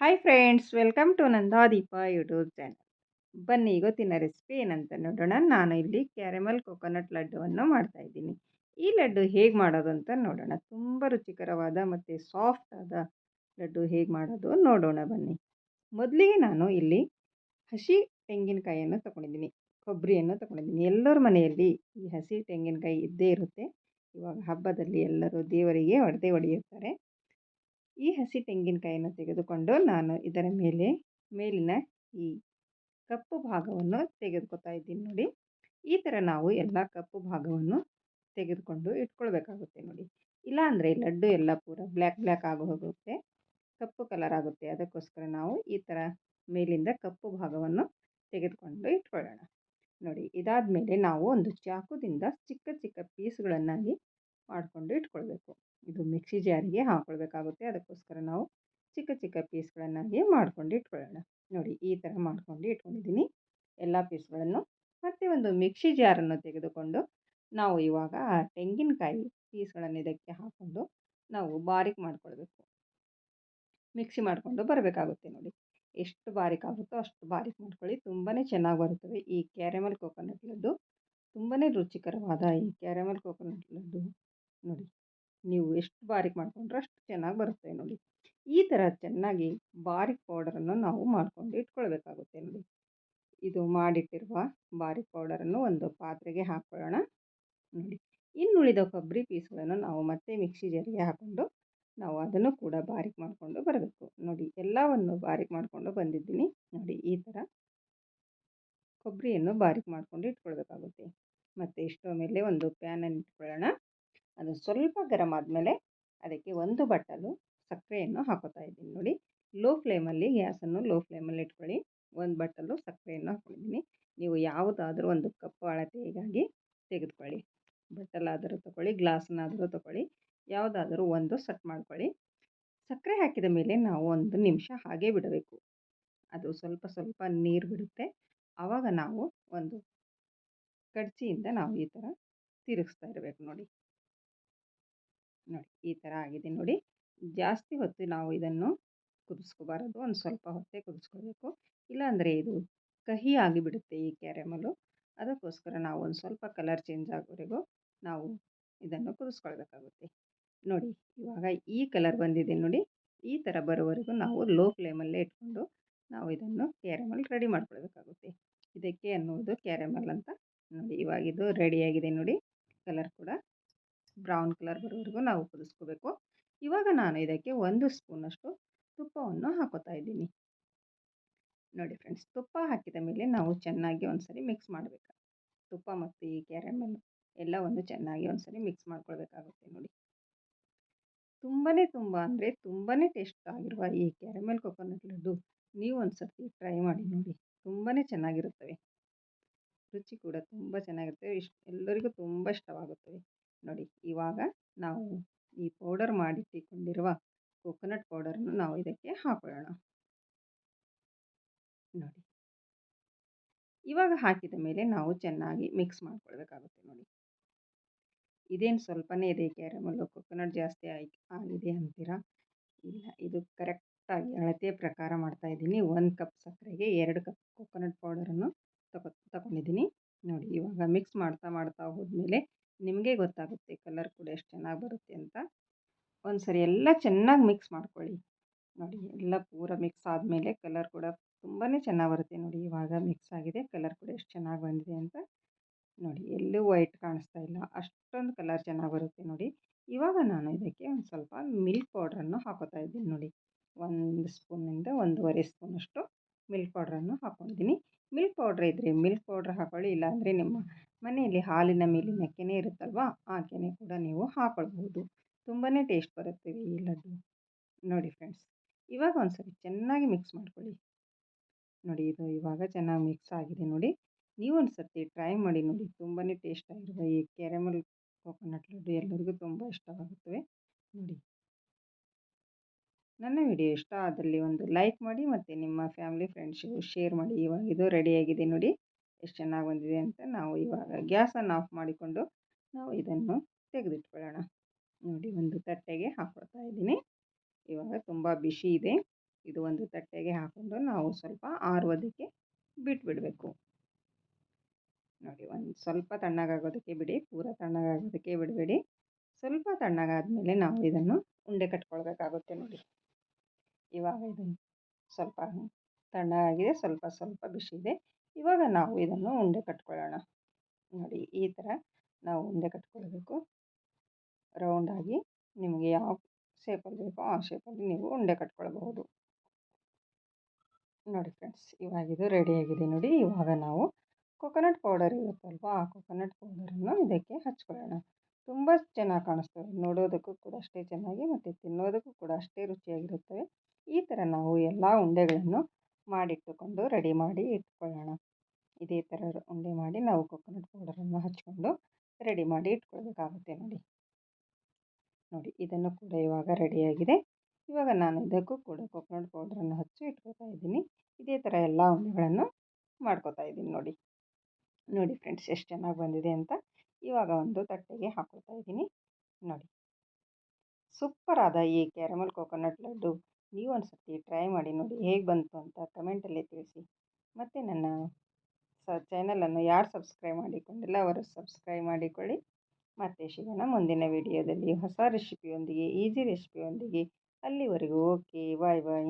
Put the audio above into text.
Hi friends welcome to Nandadeepa YouTube channel ಬನ್ನಿ ಇವತ್ತಿನ recipe ಏನಂತ ನೋಡೋಣ. ನಾನು ಇಲ್ಲಿ ಕ್ಯಾರಮಲ್ ಕೊಕೊನಟ್ ಲಡ್ಡುವನ್ನು ಮಾಡ್ತಾಯಿದ್ದೀನಿ ಈ ಲಡ್ಡು ಹೇಗೆ ಮಾಡೋದು ಅಂತ ನೋಡೋಣ. ತುಂಬ ರುಚಿಕರವಾದ ಮತ್ತು ಸಾಫ್ಟ್ ಆದ ಲಡ್ಡು ಹೇಗೆ ಮಾಡೋದು ನೋಡೋಣ ಬನ್ನಿ. ಮೊದಲಿಗೆ ನಾನು ಇಲ್ಲಿ ಹಸಿ ತೆಂಗಿನಕಾಯಿಯನ್ನು ತೊಗೊಂಡಿದ್ದೀನಿ. ಕೊಬ್ಬರಿಯನ್ನು ತೊಗೊಂಡಿದ್ದೀನಿ. ಎಲ್ಲರ ಮನೆಯಲ್ಲಿ ಈ ಹಸಿ ತೆಂಗಿನಕಾಯಿ ಇದ್ದೇ ಇರುತ್ತೆ. ಇವಾಗ ಹಬ್ಬದಲ್ಲಿ ಎಲ್ಲರೂ ದೇವರಿಗೆ ಹೊಡೆದೇ ಹೊಡೆಯುತ್ತಾರೆ ಈ ಹಸಿ ತೆಂಗಿನಕಾಯಿಯನ್ನು ತೆಗೆದುಕೊಂಡು ನಾನು ಇದರ ಮೇಲೆ, ಮೇಲಿನ ಈ ಕಪ್ಪು ಭಾಗವನ್ನು ತೆಗೆದುಕೊತಾ ಇದ್ದೀನಿ ನೋಡಿ. ಈ ಥರ ನಾವು ಎಲ್ಲ ಕಪ್ಪು ಭಾಗವನ್ನು ತೆಗೆದುಕೊಂಡು ಇಟ್ಕೊಳ್ಬೇಕಾಗುತ್ತೆ ನೋಡಿ. ಇಲ್ಲಾಂದರೆ ಲಡ್ಡು ಎಲ್ಲ ಪೂರ ಬ್ಲ್ಯಾಕ್ ಬ್ಲ್ಯಾಕ್ ಆಗಿ ಹೋಗುತ್ತೆ. ಕಪ್ಪು ಕಲರ್ ಆಗುತ್ತೆ. ಅದಕ್ಕೋಸ್ಕರ ನಾವು ಈ ಥರ ಮೇಲಿಂದ ಕಪ್ಪು ಭಾಗವನ್ನು ತೆಗೆದುಕೊಂಡು ಇಟ್ಕೊಳ್ಳೋಣ. ನೋಡಿ ಇದಾದ ಮೇಲೆ ನಾವು ಒಂದು ಚಾಕುದಿಂದ ಚಿಕ್ಕ ಚಿಕ್ಕ ಪೀಸ್ಗಳನ್ನಾಗಿ ಮಾಡಿಕೊಂಡು ಇಟ್ಕೊಳ್ಬೇಕು. ಇದು ಮಿಕ್ಸಿ ಜಾರಿಗೆ ಹಾಕ್ಕೊಳ್ಬೇಕಾಗುತ್ತೆ ಅದಕ್ಕೋಸ್ಕರ ನಾವು ಚಿಕ್ಕ ಚಿಕ್ಕ ಪೀಸ್ಗಳನ್ನಾಗಿ ಮಾಡ್ಕೊಂಡು ಇಟ್ಕೊಳ್ಳೋಣ. ನೋಡಿ, ಈ ಥರ ಮಾಡ್ಕೊಂಡು ಇಟ್ಕೊಂಡಿದ್ದೀನಿ. ಎಲ್ಲ ಪೀಸ್ಗಳನ್ನು ಮತ್ತು ಒಂದು ಮಿಕ್ಸಿ ಜಾರನ್ನು ತೆಗೆದುಕೊಂಡು ನಾವು ಇವಾಗ ತೆಂಗಿನಕಾಯಿ ಪೀಸ್ಗಳನ್ನು ಇದಕ್ಕೆ ಹಾಕ್ಕೊಂಡು ನಾವು ಬಾರಿಕ್ ಮಾಡ್ಕೊಳ್ಬೇಕು. ಮಿಕ್ಸಿ ಮಾಡಿಕೊಂಡು ಬರಬೇಕಾಗುತ್ತೆ ನೋಡಿ. ಎಷ್ಟು ಬಾರಿಕ್ ಆಗುತ್ತೋ ಅಷ್ಟು ಬಾರಿಕ್ ಮಾಡ್ಕೊಳ್ಳಿ. ತುಂಬಾ ಚೆನ್ನಾಗಿ ಬರುತ್ತವೆ. ಈ ಕ್ಯಾರಮಲ್ ಕೋಕೋನಟ್ ಲಡ್ಡು ತುಂಬಾ ರುಚಿಕರವಾದ ಈ ಕ್ಯಾರಮಲ್ ಕೋಕೋನಟ್ ಲಡ್ಡು. ನೋಡಿ. ನೀವು ಎಷ್ಟು ಬಾರಿಕ್ ಮಾಡಿಕೊಂಡ್ರೆ ಅಷ್ಟು ಚೆನ್ನಾಗಿ ಬರುತ್ತೆ ನೋಡಿ. ಈ ಥರ ಚೆನ್ನಾಗಿ ಬಾರಿಕ್ ಪೌಡರನ್ನು ನಾವು ಮಾಡಿಕೊಂಡು ಇಟ್ಕೊಳ್ಬೇಕಾಗುತ್ತೆ ನೋಡಿ. ಇದು ಮಾಡಿಟ್ಟಿರುವ ಬಾರಿಕ್ ಪೌಡರನ್ನು ಒಂದು ಪಾತ್ರೆಗೆ ಹಾಕ್ಕೊಳ್ಳೋಣ ನೋಡಿ. ಇನ್ನುಳಿದ ಕೊಬ್ಬರಿ ಪೀಸ್ಗಳನ್ನು ನಾವು ಮತ್ತೆ ಮಿಕ್ಸಿ ಜಾರಿಗೆ ಹಾಕ್ಕೊಂಡು ನಾವು ಅದನ್ನು ಕೂಡ ಬಾರಿಕ್ ಮಾಡಿಕೊಂಡು ಬರಬೇಕು. ನೋಡಿ, ಎಲ್ಲವನ್ನು ಬಾರಿಕ್ ಮಾಡಿಕೊಂಡು ಬಂದಿದ್ದೀನಿ. ನೋಡಿ, ಈ ಥರ ಕೊಬ್ಬರಿಯನ್ನು ಬಾರಿಕ್ ಮಾಡಿಕೊಂಡು ಇಟ್ಕೊಳ್ಬೇಕಾಗುತ್ತೆ. ಮತ್ತು ಇಷ್ಟೋ ಮೇಲೆ ಒಂದು ಪ್ಯಾನನ್ನು ಇಟ್ಕೊಳ್ಳೋಣ. ಅದು ಸ್ವಲ್ಪ ಗರಮ್ ಆದಮೇಲೆ ಅದಕ್ಕೆ ಒಂದು ಬಟ್ಟಲು ಸಕ್ಕರೆಯನ್ನು ಹಾಕೋತಾ ಇದ್ದೀನಿ ನೋಡಿ. ಲೋ ಫ್ಲೇಮಲ್ಲಿ ಗ್ಯಾಸನ್ನು ಲೋ ಫ್ಲೇಮಲ್ಲಿ ಇಟ್ಕೊಳ್ಳಿ. ಒಂದು ಬಟ್ಟಲು ಸಕ್ಕರೆಯನ್ನು ಹಾಕೊಂಡಿದ್ದೀನಿ. ನೀವು ಯಾವುದಾದ್ರೂ ಒಂದು ಕಪ್ಪು ಅಳತೆಗಾಗಿ ತೆಗೆದುಕೊಳ್ಳಿ. ಬಟ್ಟಲಾದರೂ ತಗೊಳ್ಳಿ, ಗ್ಲಾಸ್ನಾದರೂ ತೊಗೊಳ್ಳಿ, ಯಾವುದಾದರೂ ಒಂದು ಸೆಟ್ ಮಾಡ್ಕೊಳ್ಳಿ. ಸಕ್ಕರೆ ಹಾಕಿದ ಮೇಲೆ ನಾವು ಒಂದು ನಿಮಿಷ ಹಾಗೇ ಬಿಡಬೇಕು. ಅದು ಸ್ವಲ್ಪ ಸ್ವಲ್ಪ ನೀರು ಬಿಡುತ್ತೆ. ಆವಾಗ ನಾವು ಒಂದು ಕಡ್ಚಿಯಿಂದ ನಾವು ಈ ಥರ ತಿರುಗಿಸ್ತಾ ಇರಬೇಕು ನೋಡಿ. ನೋಡಿ ಈ ಥರ ಆಗಿದೆ ನೋಡಿ. ಜಾಸ್ತಿ ಹೊತ್ತು ನಾವು ಇದನ್ನು ಕುದಿಸ್ಕೋಬಾರದು. ಒಂದು ಸ್ವಲ್ಪ ಹೊತ್ತೇ ಕುದಿಸ್ಕೋಬೇಕು. ಇಲ್ಲಾಂದರೆ ಇದು ಕಹಿ ಆಗಿಬಿಡುತ್ತೆ ಈ ಕ್ಯಾರೆಮಲ್ಲು. ಅದಕ್ಕೋಸ್ಕರ ನಾವು ಒಂದು ಸ್ವಲ್ಪ ಕಲರ್ ಚೇಂಜ್ ಆಗೋವರೆಗೂ ನಾವು ಇದನ್ನು ಕುದಿಸ್ಕೊಳ್ಬೇಕಾಗುತ್ತೆ. ನೋಡಿ, ಇವಾಗ ಈ ಕಲರ್ ಬಂದಿದೆ ನೋಡಿ. ಈ ಥರ ಬರೋವರೆಗೂ ನಾವು ಲೋ ಫ್ಲೇಮಲ್ಲೇ ಇಟ್ಕೊಂಡು ನಾವು ಇದನ್ನು ಕ್ಯಾರೆಮಲ್ ರೆಡಿ ಮಾಡ್ಕೊಳ್ಬೇಕಾಗುತ್ತೆ. ಇದಕ್ಕೆ ಅನ್ನುವುದು ಕ್ಯಾರೆಮಲ್ ಅಂತ ನೋಡಿ. ಇವಾಗಿದು ರೆಡಿಯಾಗಿದೆ ನೋಡಿ. ಕಲರ್ ಕೂಡ. ಬ್ರೌನ್ ಕಲರ್ ಬರೋವರೆಗೂ ನಾವು ಕುದಿಸ್ಕೋಬೇಕು. ಇವಾಗ ನಾನು ಇದಕ್ಕೆ ಒಂದು ಸ್ಪೂನಷ್ಟು ತುಪ್ಪವನ್ನು ಹಾಕೋತಾ ಇದ್ದೀನಿ. ನೋಡಿ ಫ್ರೆಂಡ್ಸ್, ತುಪ್ಪ ಹಾಕಿದ ಮೇಲೆ ನಾವು ಚೆನ್ನಾಗಿ ಒಂದ್ಸರಿ ಮಿಕ್ಸ್ ಮಾಡಬೇಕು. ತುಪ್ಪ ಮತ್ತು ಈ ಎಲ್ಲ ಎಲ್ಲವನ್ನು ಚೆನ್ನಾಗಿ ಒಂದ್ಸರಿ ಮಿಕ್ಸ್ ಮಾಡ್ಕೊಳ್ಬೇಕಾಗುತ್ತೆ ನೋಡಿ. ತುಂಬಾ ತುಂಬ ಅಂದರೆ ತುಂಬಾ ಟೇಸ್ಟ್ ಆಗಿರುವ ಈ ಕ್ಯಾರಮೆಲ್ ಕೊಕೊನಟ್ ಲಡ್ಡು ನೀವು ಒಂದು ಸರ್ತಿ ಟ್ರೈ ಮಾಡಿ ನೋಡಿ. ತುಂಬಾ ಚೆನ್ನಾಗಿರುತ್ತವೆ. ರುಚಿ ಕೂಡ ತುಂಬ ಚೆನ್ನಾಗಿರ್ತವೆ. ಇಷ್ಟು ಎಲ್ಲರಿಗೂ ತುಂಬ ಇಷ್ಟವಾಗುತ್ತವೆ. ನೋಡಿ ಇವಾಗ ನಾವು ಈ ಪೌಡರ್ ಮಾಡಿಟ್ಟಿಕೊಂಡಿರುವ ಕೋಕೋನಟ್ ಪೌಡರನ್ನು ನಾವು ಇದಕ್ಕೆ ಹಾಕೊಳ್ಳೋಣ. ನೋಡಿ. ಇವಾಗ ಹಾಕಿದ ಮೇಲೆ ನಾವು ಚೆನ್ನಾಗಿ ಮಿಕ್ಸ್ ಮಾಡ್ಕೊಳ್ಬೇಕಾಗುತ್ತೆ ನೋಡಿ. ಇದೇನು ಸ್ವಲ್ಪನೇ ಇದೆ, ಕ್ಯಾರಮಲ್ಲು ಕೊಕೊನಟ್ ಜಾಸ್ತಿ ಆಗಿ ಆಗಿದೆ ಅಂತೀರಾ? ಇಲ್ಲ, ಇದು ಕರೆಕ್ಟಾಗಿ ಅಳತೆ ಪ್ರಕಾರ ಮಾಡ್ತಾ ಇದ್ದೀನಿ. ಒಂದು ಕಪ್ ಸಕ್ಕರೆಗೆ ಎರಡು ಕಪ್ ಕೊಕೊನಟ್ ಪೌಡರನ್ನು ತಗೊ ತಗೊಂಡಿದ್ದೀನಿ ನೋಡಿ, ಇವಾಗ ಮಿಕ್ಸ್ ಮಾಡ್ತಾ ಮಾಡ್ತಾ ಹೋದ್ಮೇಲೆ ನಿಮಗೆ ಗೊತ್ತಾಗುತ್ತೆ ಕಲರ್ ಕೂಡ ಎಷ್ಟು ಚೆನ್ನಾಗಿ ಬರುತ್ತೆ ಅಂತ. ಒಂದು ಸರಿ ಎಲ್ಲ ಚೆನ್ನಾಗಿ ಮಿಕ್ಸ್ ಮಾಡ್ಕೊಳ್ಳಿ. ನೋಡಿ ಎಲ್ಲ ಪೂರ ಮಿಕ್ಸ್ ಆದಮೇಲೆ ಕಲರ್ ಕೂಡ ತುಂಬಾ ಚೆನ್ನಾಗಿ ಬರುತ್ತೆ ನೋಡಿ ಇವಾಗ ಮಿಕ್ಸ್ ಆಗಿದೆ ಕಲರ್ ಕೂಡ ಎಷ್ಟು ಚೆನ್ನಾಗಿ ಬಂದಿದೆ ಅಂತ. ನೋಡಿ ಎಲ್ಲೂ ವೈಟ್ ಕಾಣಿಸ್ತಾ ಇಲ್ಲ, ಅಷ್ಟೊಂದು ಕಲರ್ ಚೆನ್ನಾಗಿ ಬರುತ್ತೆ ನೋಡಿ. ಇವಾಗ ನಾನು ಇದಕ್ಕೆ ಒಂದು ಸ್ವಲ್ಪ ಮಿಲ್ಕ್ ಪೌಡ್ರನ್ನು ಹಾಕೋತಾ ಇದ್ದೀನಿ ನೋಡಿ. ಒಂದು ಸ್ಪೂನಿಂದ ಒಂದೂವರೆ ಸ್ಪೂನಷ್ಟು ಮಿಲ್ಕ್ ಪೌಡ್ರನ್ನು ಹಾಕ್ಕೊಂಡಿದ್ದೀನಿ ಮಿಲ್ಕ್ ಪೌಡ್ರ್ ಇದ್ದರೆ ಮಿಲ್ಕ್ ಪೌಡ್ರ್ ಹಾಕೊಳ್ಳಿ, ಇಲ್ಲಾಂದರೆ ನಿಮ್ಮ ಮನೆಯಲ್ಲಿ ಹಾಲಿನ ಮೇಲಿನ ಕೆನೆ ಇರುತ್ತಲ್ವ? ಆ ಕೆನೆ ಕೂಡ ನೀವು ಹಾಕ್ಕೊಳ್ಬೋದು ತುಂಬಾ ಟೇಸ್ಟ್ ಬರುತ್ತೆ ಈ ಲಡ್ಡು. ನೋಡಿ ಫ್ರೆಂಡ್ಸ್, ಇವಾಗ ಒಂದು ಚೆನ್ನಾಗಿ ಮಿಕ್ಸ್ ಮಾಡ್ಕೊಳ್ಳಿ. ನೋಡಿ ಇದು ಇವಾಗ ಚೆನ್ನಾಗಿ ಮಿಕ್ಸ್ ಆಗಿದೆ ನೋಡಿ. ನೀವು ಒಂದು ಸರ್ತಿ ಟ್ರೈ ಮಾಡಿ ನೋಡಿ. ತುಂಬಾ ಟೇಸ್ಟ್ ಆಗಿರುವ ಈ ಕ್ಯಾರಮಲ್ ಕೋಕೋನಟ್ ಲಡ್ಡು ಎಲ್ಲರಿಗೂ ತುಂಬ ಇಷ್ಟವಾಗುತ್ತವೆ. ನೋಡಿ. ನನ್ನ ವಿಡಿಯೋ ಇಷ್ಟ ಆದಲ್ಲಿ ಒಂದು ಲೈಕ್ ಮಾಡಿ ಮತ್ತು ನಿಮ್ಮ ಫ್ಯಾಮಿಲಿ ಫ್ರೆಂಡ್ಸಿಗೂ ಶೇರ್ ಮಾಡಿ. ಇವಾಗ ಇದು ರೆಡಿಯಾಗಿದೆ ನೋಡಿ. ಎಷ್ಟು ಚೆನ್ನಾಗಿ ಬಂದಿದೆ ಅಂತ ನಾವು ಇವಾಗ ಗ್ಯಾಸನ್ನು ಆಫ್ ಮಾಡಿಕೊಂಡು ನಾವು ಇದನ್ನು ತೆಗೆದಿಟ್ಕೊಳ್ಳೋಣ. ನೋಡಿ, ಒಂದು ತಟ್ಟೆಗೆ ಹಾಕ್ಕೊಳ್ತಾ ಇದ್ದೀನಿ. ಇವಾಗ ತುಂಬ ಬಿಸಿ ಇದೆ. ಇದು ಒಂದು ತಟ್ಟೆಗೆ ಹಾಕ್ಕೊಂಡು ನಾವು ಸ್ವಲ್ಪ ಆರುವುದಕ್ಕೆ ಬಿಟ್ಬಿಡಬೇಕು. ನೋಡಿ, ಒಂದು ಸ್ವಲ್ಪ ತಣ್ಣಗಾಗೋದಕ್ಕೆ ಬಿಡಿ, ಪೂರ ತಣ್ಣಗಾಗೋದಕ್ಕೆ ಬಿಡಬೇಡಿ. ಸ್ವಲ್ಪ ತಣ್ಣಗಾದ್ಮೇಲೆ ನಾವು ಇದನ್ನು ಉಂಡೆ ಕಟ್ಕೊಳ್ಬೇಕಾಗುತ್ತೆ ನೋಡಿ. ಇವಾಗ ಇದನ್ನು ಸ್ವಲ್ಪ ತಣ್ಣಗಾಗಿದೆ, ಸ್ವಲ್ಪ ಸ್ವಲ್ಪ ಬಿಸಿ ಇದೆ. ಇವಾಗ ನಾವು ಇದನ್ನು ಉಂಡೆ ಕಟ್ಕೊಳ್ಳೋಣ. ನೋಡಿ, ಈ ಥರ ನಾವು ಉಂಡೆ ಕಟ್ಕೊಳ್ಬೇಕು. ರೌಂಡಾಗಿ ನಿಮಗೆ ಯಾವ ಶೇಪಲ್ಲಿ ಬೇಕೋ ಆ ಶೇಪಲ್ಲಿ ನೀವು ಉಂಡೆ ಕಟ್ಕೊಳ್ಬಹುದು. ನೋಡಿ ಫ್ರೆಂಡ್ಸ್ ಇವಾಗ ಇದು ರೆಡಿಯಾಗಿದೆ ನೋಡಿ. ಇವಾಗ ನಾವು ಕೊಕೊನಟ್ ಪೌಡರ್ ಇರುತ್ತಲ್ವ, ಆ ಕೊಕೊನಟ್ ಪೌಡರನ್ನು ಇದಕ್ಕೆ ಹಚ್ಕೊಳ್ಳೋಣ. ತುಂಬ ಚೆನ್ನಾಗಿ ಕಾಣಿಸ್ತವೆ ನೋಡೋದಕ್ಕೂ ಕೂಡ ಅಷ್ಟೇ ಚೆನ್ನಾಗಿ ಮತ್ತು ತಿನ್ನೋದಕ್ಕೂ ಕೂಡ ಅಷ್ಟೇ ರುಚಿಯಾಗಿರುತ್ತವೆ ಈ ಥರ ನಾವು ಎಲ್ಲ ಉಂಡೆಗಳನ್ನು ಮಾಡಿಟ್ಟುಕೊಂಡು ರೆಡಿ ಮಾಡಿ ಇಟ್ಕೊಳ್ಳೋಣ. ಇದೇ ಥರ ಉಂಡೆ ಮಾಡಿ ನಾವು ಕೊಕೊನಟ್ ಪೌಡರನ್ನು ಹಚ್ಕೊಂಡು ರೆಡಿ ಮಾಡಿ ಇಟ್ಕೊಳ್ಬೇಕಾಗುತ್ತೆ ನೋಡಿ. ನೋಡಿ, ಇದನ್ನು ಕೂಡ ಇವಾಗ ರೆಡಿಯಾಗಿದೆ ಇವಾಗ ನಾನು ಇದಕ್ಕೂ ಕೂಡ ಕೊಕೊನಟ್ ಪೌಡ್ರನ್ನು ಹಚ್ಚಿ ಇಟ್ಕೊತಾ ಇದ್ದೀನಿ. ಇದೇ ಥರ ಎಲ್ಲ ಉಂಡೆಗಳನ್ನು ಮಾಡ್ಕೊತಾ ಇದ್ದೀನಿ ನೋಡಿ. ನೋಡಿ ಫ್ರೆಂಡ್ಸ್, ಎಷ್ಟು ಚೆನ್ನಾಗಿ ಬಂದಿದೆ ಅಂತ. ಇವಾಗ ಒಂದು ತಟ್ಟೆಗೆ ಹಾಕ್ಕೊಳ್ತಾ ಇದ್ದೀನಿ ನೋಡಿ. ಸೂಪರಾದ ಈ ಕ್ಯಾರಮಲ್ ಕೊಕೊನಟ್ ಲಡ್ಡು. ನೀವು ಒಂದು ಸರ್ತಿ ಟ್ರೈ ಮಾಡಿ ನೋಡಿ ಹೇಗೆ ಬಂತು ಅಂತ ಕಮೆಂಟಲ್ಲಿ ತಿಳಿಸಿ. ಮತ್ತು ನನ್ನ ಸ ಚಾನಲನ್ನು ಯಾರು ಸಬ್ಸ್ಕ್ರೈಬ್ ಮಾಡಿಕೊಂಡಿಲ್ಲ ಅವರು ಸಬ್ಸ್ಕ್ರೈಬ್ ಮಾಡಿಕೊಳ್ಳಿ. ಮತ್ತೆ ಶಿವನ ಮುಂದಿನ ವಿಡಿಯೋದಲ್ಲಿ ಹೊಸ ರೆಸಿಪಿಯೊಂದಿಗೆ ಈಸಿ ರೆಸಿಪಿಯೊಂದಿಗೆ ಅಲ್ಲಿವರೆಗೂ ಓಕೆ ಬಾಯ್ ಬಾಯ್